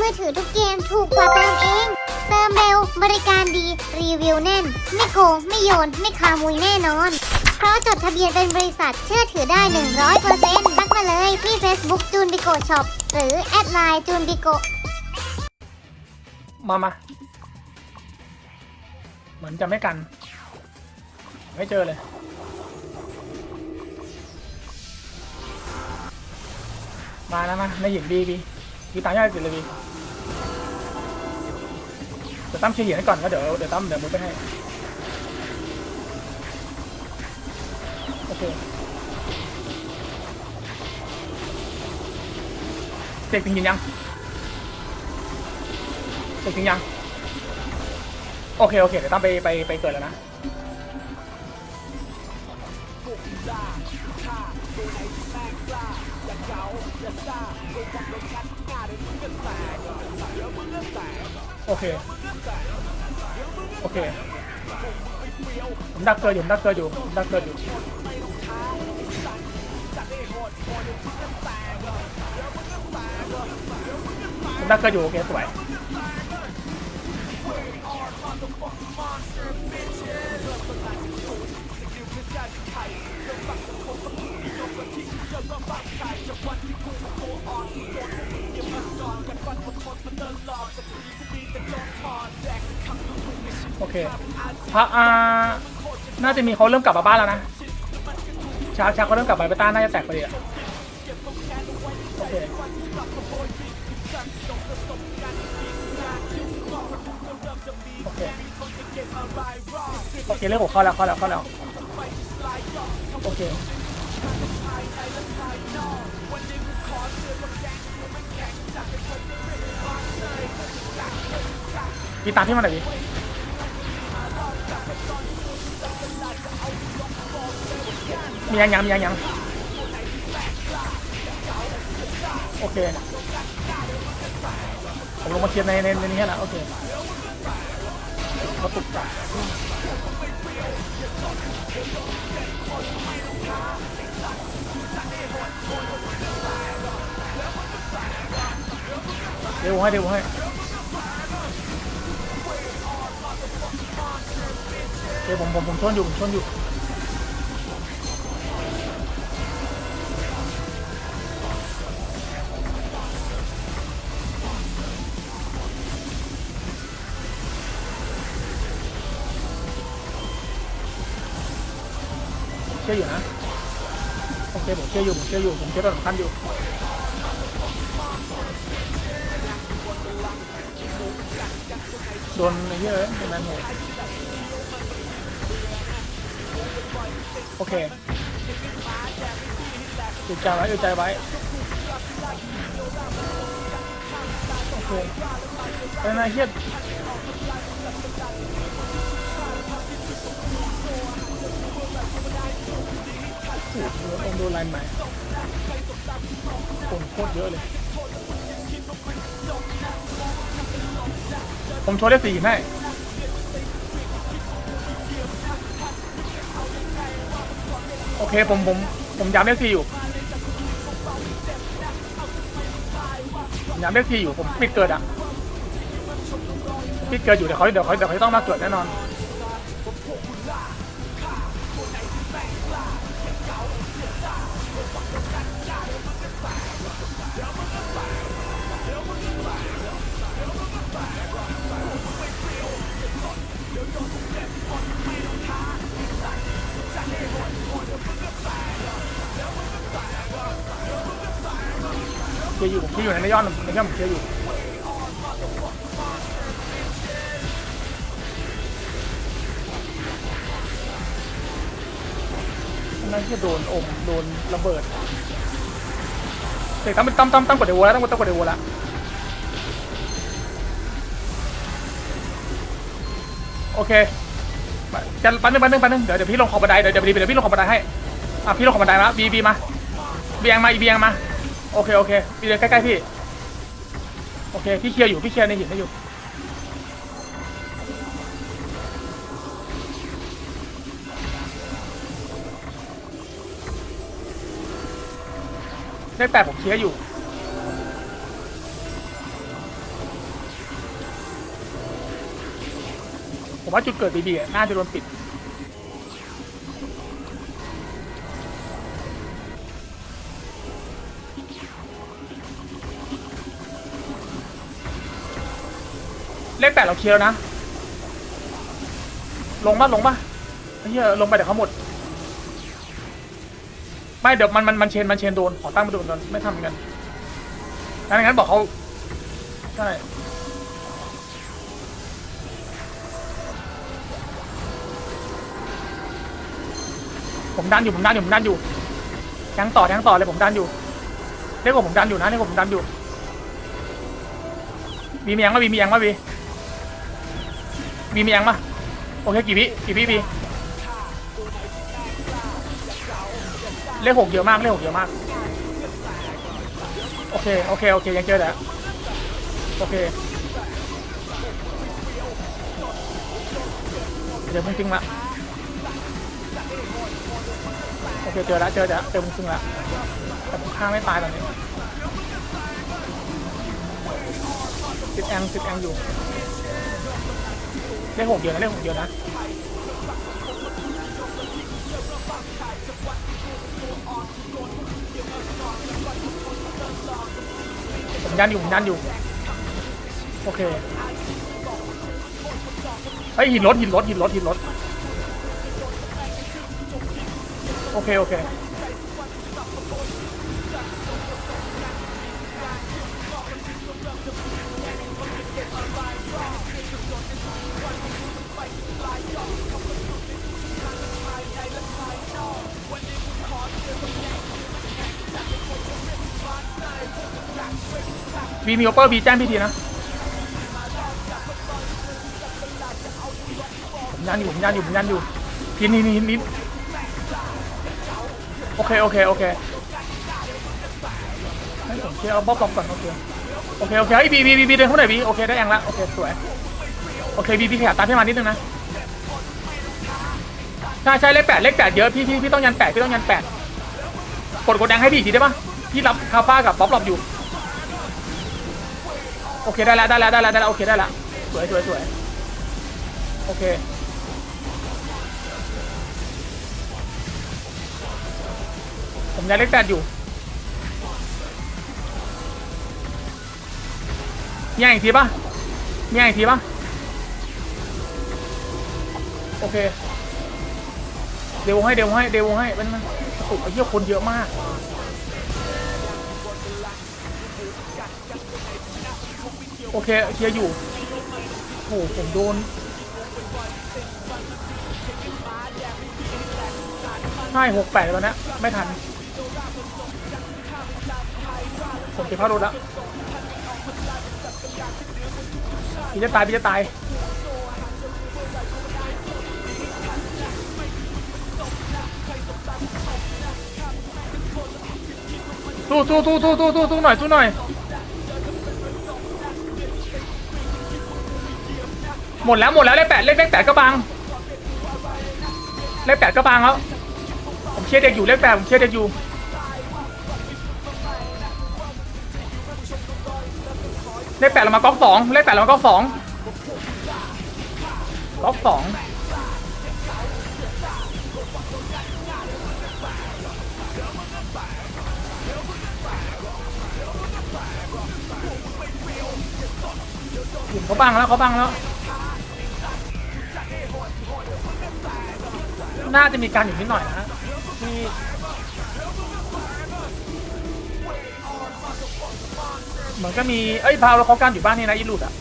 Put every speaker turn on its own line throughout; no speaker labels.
มือถือทุกเกมถูกกว่าเติมเอง เติมเร็ว บริการดี รีวิวแน่น ไม่โกง ไม่โยน ไม่คามุยแน่นอน เพราะจดทะเบียนเป็นบริษัทเชื่อถือได้ 100%ทักมาเลยที่ Facebook จูนบิโกช็อปหรือแอดไลน์จูนบิโก
มามา เหมือนจะไม่กัน ไม่เจอเลยมาแล้วมาในหญิงบีบีบีตามยอดสิเลยบี เดี๋ยวตั้มเชียร์หญิงให้ก่อนก็เดี๋ยวเดี๋ยวตั้มเดี๋ยวมุดไปให้โอเคเสกจริงยังเสกจริงยังโอเคโอเคเดี๋ยวตั้มไปไปไปเกิดแล้วนะ โอเค โอเค ผมดักเกิดอยู่ผมดักเกิดอยู่ผมดักเกิดอยู่ ผมดักเกิดอยู่ โอเค สวย โอเคพระอาน่าจะมีเขาเริ่มกลับมาบ้านแล้วนะช้าช้าเขาเริ่มกลับมาไปต้าน่าจะแตกไปดีอะโอเคโอเคโอเคเรื่องของเขาแล้วเขาแล้วเขาแล้วโอเคพี่ตามพี่มาหน่อยดิ มียังยังมียังยังโอเค ผมลงมาเคลียร์ในในในนี้แล้วโอเคเขาตุกจับเดี๋ยวให้เดี๋ยวให้ เดี๋ยวผมผมผมชนอยู่ผมชนอยู่เชื่ออยู่นะโอเคผมเชื่ออยู่ผมเชื่ออยู่ผมเชื่อตัวสำคัญอยู่โดนไอ้เหี้ยอะโดนแมนโห โอเคดูใจไว้ดูใจไว้ โอเคเป็นไงเฮียโอ้โหองโดนลายใหม่คนโคตรเยอะเลย ผมโชว์ได้สี่ให้ โอเคผมผมผมย้ำเลขทีอยู่ผมย้ำเลขทีอยู่ผมปิดเกิดอะปิดเกิดอยู่เดี๋ยวเขาเดี๋ยวเขาเดี๋ยวเขาต้องมาเกิดแน่นอน เชียร์อยู่ผมเชียร์อยู่ในยอดในยอดผมเชียร์อยู่นั่นที่โดนอมโดนระเบิดเด็กตั้มตั้มตั้มตั้มกดเดวแล้วตั้มกดตั้มกดเดวแล้วโอเคจะปันหนึ่งปันหนึ่งปันหนึ่งเดี๋ยวเดี๋ยวพี่ลงขอบบันไดเดี๋ยวเดี๋ยวเดี๋ยวพี่ลงขอบบันไดให้อะพี่ลงขอบบันไดมาบีบีมาเบียงมาอีเบียงมา โอเคโอเคพี่เดินใกล้ๆพี่ โอเคพี่เคลียร์อยู่พี่เคลียร์ในหินให้อยู่ ได้แต่ผมเคลียร์อยู่ ผมว่าจุดเกิดดีๆน่าจะโดนปิด เลขแปดเราเคลียร์แล้วนะ ลงมาลงมาไอ้เหี้ยลงไปเดี๋ยวเขาหมด ไม่เดี๋ยวมันมันมันเชนมันเชนโดนขอตั้งมาดูก่อนไม่ทำเหมือนกันงั้นงั้นบอกเขาใช่ผมดันอยู่ผมดันอยู่ผมดันอยู่แทงต่อแทงต่อเลยผมดันอยู่เรียกว่าผมดันอยู่นะเรียกว่าผมดันอยู่บีมียังมาบีมียังมาบี บีมียังมาโอเคกี่วิกี่วิบีเลขหกเยอะมากเลขหกเยอะมากโอเคโอเคโอเคยังเจอแล้วโอเคเดี๋ยวมึงจริงละโอเคเจอแล้วเจอแล้วเจอมุงซึ่งล้วแต่ผมฆ่าไม่ตายตอนนี้ติดแองติดแองอยู่ เลขหกเดียวนะเลขหกเดียวนะผมยันอยู่ผมยันอยู่ โอเคเฮ้ยหินรถหินรถหินรถหินรถโอเค โอเค บีมีโอเปอร์บีแจ้งพี่ทีนะผมยันอยู่ผมยันอยู่ผมยันอยู่ทีนี่นี่นี่โอเคโอเคโอเคให้ผมเคลียร์เอาบ๊อบบ๊อบก่อนโอเคโอเคโอเคไอ้บีบีบีเดินเข้าไหนบีโอเคได้ยังละโอเคสวยโอเคบีบีขยับตามพี่มานิดนึงนะใช่ใช่เลขแปดเลขแปดเยอะพี่พี่พี่ต้องยันแปดพี่ต้องยันแปดกดกดแดงให้พี่ทีได้ปะพี่รับคาฟ้ากับบ๊อบหลบอยู่ โอเคได้แล้วได้แล้วได้แล้วได้แล้วโอเคได้แล้วสวยสวยสวยโอเคผมยังเลขแปดอยู่มีอะไรอีกทีป่ะมีอะไรอีกทีป่ะโอเค เดี๋ยวให้เดี๋ยวให้เดี๋ยวให้มันมันโอ้โหไอ้เหี้ยคนเยอะมาก โอเคเคลียร์อยู่โอ้โหผมโดนใช่หกแปดตอนนี้ไม่ทัน ผมจะเข้ารถแล้วพี่จะตายพี่จะตายสู้สู้สู้สู้สู้สู้สู้หน่อยสู้หน่อย หมดแล้วหมดแล้วเลขแปดเลขเลขแปดก็บังเลขแปดก็บังแล้วผมเคลียร์เด็กอยู่เลขแปดผมเคลียร์เด็กอยู่เลขแปดเรามาก๊อกสองเลขแปดเรามาก๊อกสองก๊อกสองเขาบังแล้วเขาบังแล้ว น่าจะมีการอยู่นิดหน่อยนะฮะที่เหมือนก็มี เอ้ยพาวเราเขาการอยู่บ้านนี่นะอีลูดอะ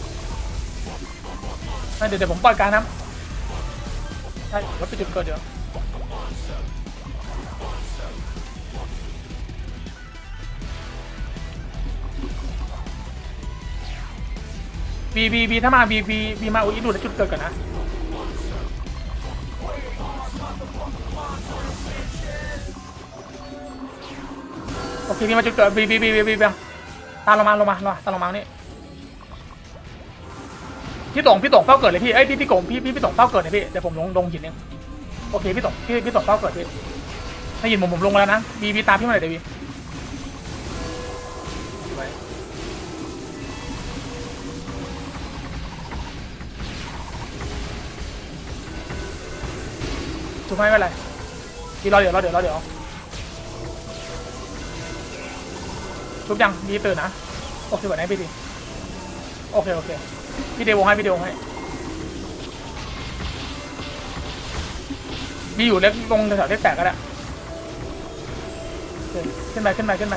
เดี๋ยวเดี๋ยวผมปล่อยการนะใช่รถไปจุดเกิดเดี๋ยวบีบีบีถ้ามาบีบีบีมาอุ้ยอีลูดแล้วจุดเกิดก่อนนะ โอเคพี่มาจุดเกิดบีบีบีบีบีบีตามลงมาลงมาลงมาตามลงมานี่พี่ตงพี่ตงเป้าเกิดเลยพี่เอ้ยพี่พี่โกงพี่พี่พี่ตงเป้าเกิดเลยพี่เดี๋ยวผมลงลงหินเองโอเคพี่ตงพี่พี่ตงเป้าเกิดพี่ถ้าหินผมผมลงมาแล้วนะบีบีตามพี่มาเลยเดี๋ยวบีไว้ชุบให้ไม่เป็นไรพี่รอเดี๋ยวรอเดี๋ยวรอเดี๋ยว ทุบยังมีตื่นนะ โอเคแบบไหนพี่ดีโอเค โอเค พี่เดวงให้ พี่เดวงให้ มีอยู่เล็กลงแถวเลขแปดก็ได้เขึ้นไปขึ้นไปขึ้นไป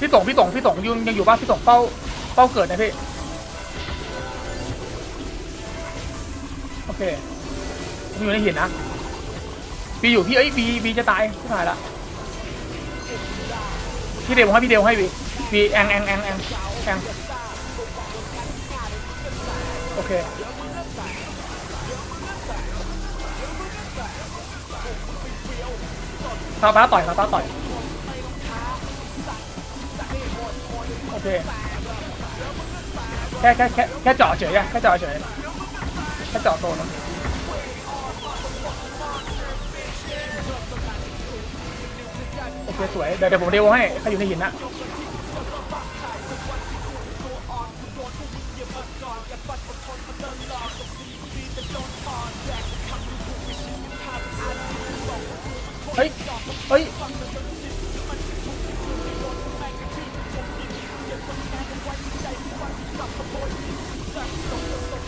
พี่ตงพี่ตงพี่ตงยังยังอยู่บ้านพี่ตงเป้าเป้าเกิดนะพี่ โอเคผมอยู่ในหินนะบีอยู่พี่เอ้ยบีบีจะตายที่ถ่ายละพี่เดวให้พี่เดวให้บีบีแองแองแองแองแองโอเคซาบ้าต่อยซาบ้าต่อย เคแค่แค่แค่แค่เจาะเฉยอะแค่เจาะเฉยแค่เจาะโซนะโอเคสวยเดี๋ยวเดี๋ยวผมเดวให้ใครอยู่ในหินนะเฮ้ย เฮ้ย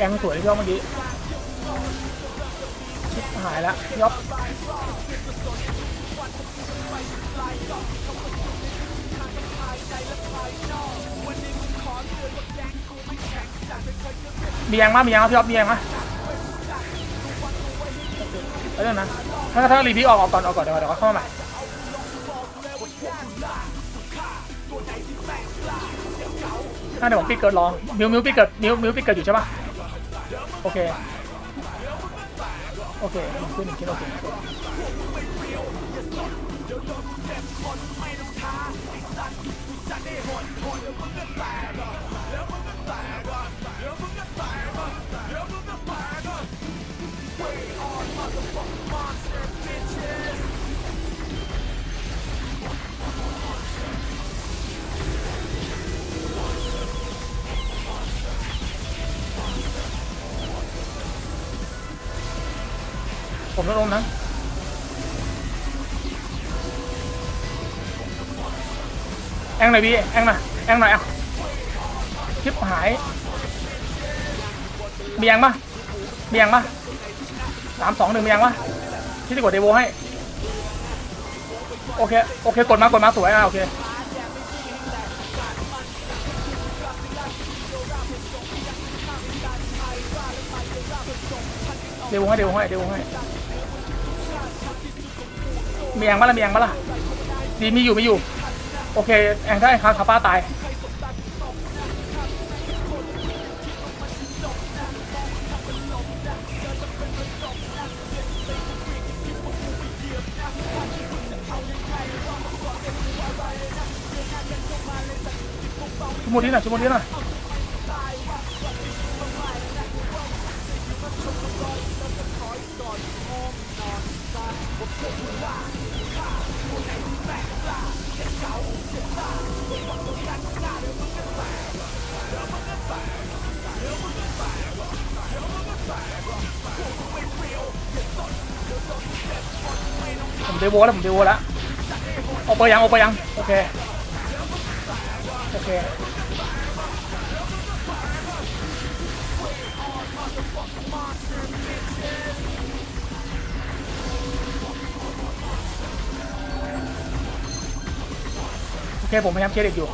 งสวยที่ยอดเมื่อกี้ชิบหายแล้วยอบมียังมั้ยมียังมั้ยพี่อ๊อฟมียังมั้ยแล้วเดี๋ยวนะถ้าถ้ารีพีออกออกก่อนออกก่อนเดี๋ยวเดี๋ยวเข้ามาใหม่ถ้าเดี๋ยวผมปิดเกิดรอมิวมิวปิดเกิดมิวมิวปิดเกิดอยู่ใช่ปะ โอเค โอเคหนึ่งขึ้นหนึ่งขึ้นโอเคโอเค ผมจะลงนะแองหน่อยพี่แองหน่อยแองหน่อยอะชิปหายมียังปะมียังปะสามสองหนึ่งมียังปะที่จะกดเดโวให้โอเคโอเคกดมากดมาสวยอะโอเคเดวให้เดวให้เดวให้ มีแองบ้าละมีแองบ้าละดีมีอยู่มีอยู่ โอเค แองถ้าแองคาคาป้าตายชั่วโมงนี้หน่อยชั่วโมงนี้หน่อย ผมเดโวแล้วผมเดโวแล้วออกไปยังออกไปยัง โอเค โอเค คผมพยายามเคลียร์เด็กอยู่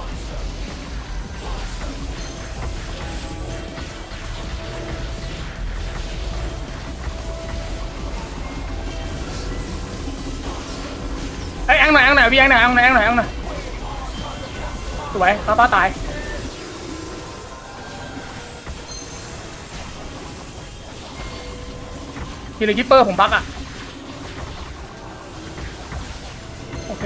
เอ้ยแองหน่อยแองหน่อยพี่แองหน่อยแองหน่อยแองหน่อยแองหน่อยสวยป้าป้าตายทีเลยคิปเปอร์ผมบักอะ โอเค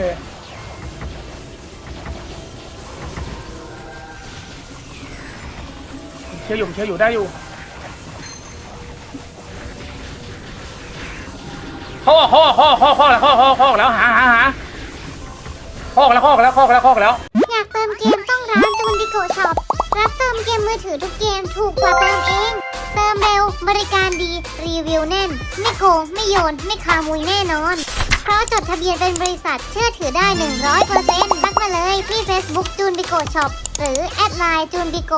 ชื่ออยู่เชื่ออยู่ได้อยู่เขาออกเขาอกเขาอกเขาอกเขาออกแล้วเขาออกเขาอกแล้วหาหาหาเขาอกแล้วเขาอกแล้วเขาอกแล้วเขาอกแล้ว
อยากเติมเกมต้องร้านจูนบิโกช็อปรับเติมเกมมือถือทุกเกมถูกกว่าเติมเอง เติมเร็วบริการดีรีวิวแน่น ไม่โกงไม่โยน ไม่คามุยแน่นอน เพราะจดทะเบียนเป็นบริษัทเชื่อถือได้ 100%ทักมาเลยที่ Facebook จูนบิโกช็อปหรือแอดไลน์จูนบิโก